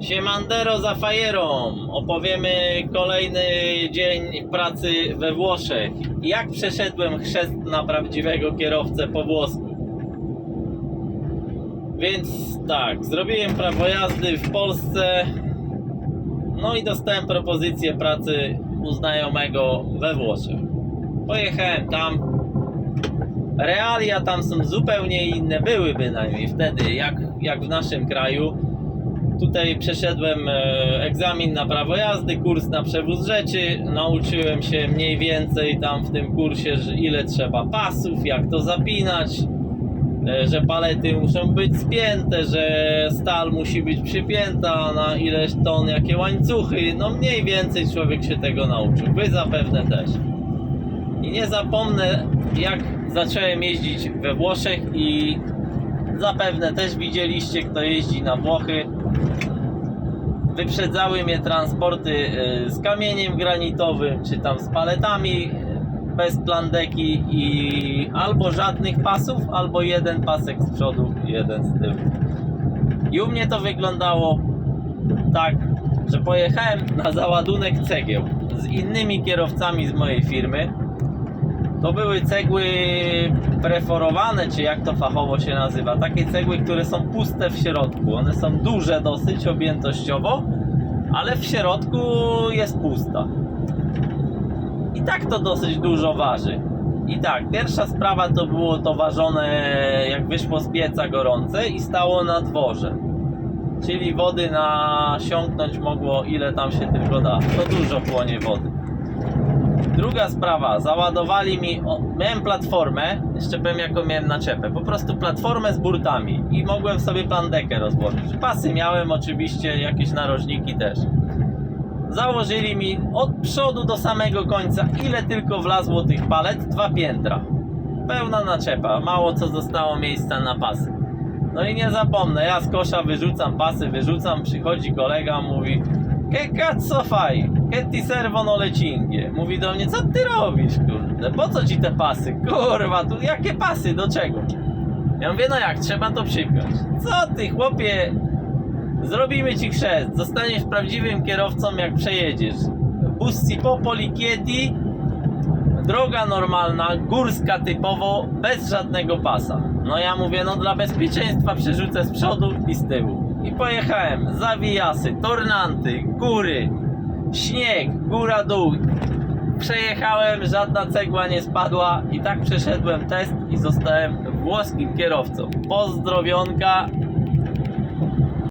Siemandero za fajerą! Opowiemy kolejny dzień pracy we Włoszech. Jak przeszedłem chrzest na prawdziwego kierowcę po włosku. Więc tak, zrobiłem prawo jazdy w Polsce. No i dostałem propozycję pracy u znajomego we Włoszech. Pojechałem tam. Realia tam są zupełnie inne, były bynajmniej wtedy, jak, jak w naszym kraju. Tutaj przeszedłem e, egzamin na prawo jazdy, kurs na przewóz rzeczy. Nauczyłem się mniej więcej tam w tym kursie, że ile trzeba pasów, jak to zapinać, e, że palety muszą być spięte, że stal musi być przypięta na ileś ton, jakie łańcuchy. No mniej więcej człowiek się tego nauczył. Wy zapewne też. I nie zapomnę, jak zacząłem jeździć we Włoszech i zapewne też widzieliście, kto jeździ na Włochy. Wyprzedzały mnie transporty y, z kamieniem granitowym, czy tam z paletami y, bez plandeki i albo żadnych pasów, albo jeden pasek z przodu, jeden z tyłu. I u mnie to wyglądało tak, że pojechałem na załadunek cegieł z innymi kierowcami z mojej firmy. To były cegły preforowane, czy jak to fachowo się nazywa. Takie cegły, które są puste w środku. One są duże dosyć objętościowo, ale w środku jest pusta. I tak to dosyć dużo waży. I tak, pierwsza sprawa to było to ważone jak wyszło z pieca gorące i stało na dworze. Czyli wody nasiąknąć mogło ile tam się tylko da. To dużo płonie wody. Druga sprawa, załadowali mi, o, miałem platformę, jeszcze powiem jaką miałem naczepę, po prostu platformę z burtami i mogłem sobie plandekę rozłożyć. Pasy miałem oczywiście, jakieś narożniki też. Założyli mi od przodu do samego końca, ile tylko wlazło tych palet, dwa piętra. Pełna naczepa, mało co zostało miejsca na pasy. No i nie zapomnę, ja z kosza wyrzucam pasy, wyrzucam, przychodzi kolega, mówi Che cazzo fai? Che ti servono le cinghie? Mówi do mnie, co ty robisz, kurde? Po co ci te pasy? Kurwa, tu jakie pasy? Do czego? Ja mówię, no jak, trzeba to przypiąć. Co ty, chłopie? Zrobimy ci chrzest. Zostaniesz prawdziwym kierowcą, jak przejedziesz. Bussi popoli chieti, droga normalna, górska typowo, bez żadnego pasa. No ja mówię, no dla bezpieczeństwa przerzucę z przodu i z tyłu. I pojechałem, zawijasy, tornanty, góry, śnieg, góra, dół. Przejechałem, żadna cegła nie spadła i tak przeszedłem test i zostałem włoskim kierowcą. Pozdrowionka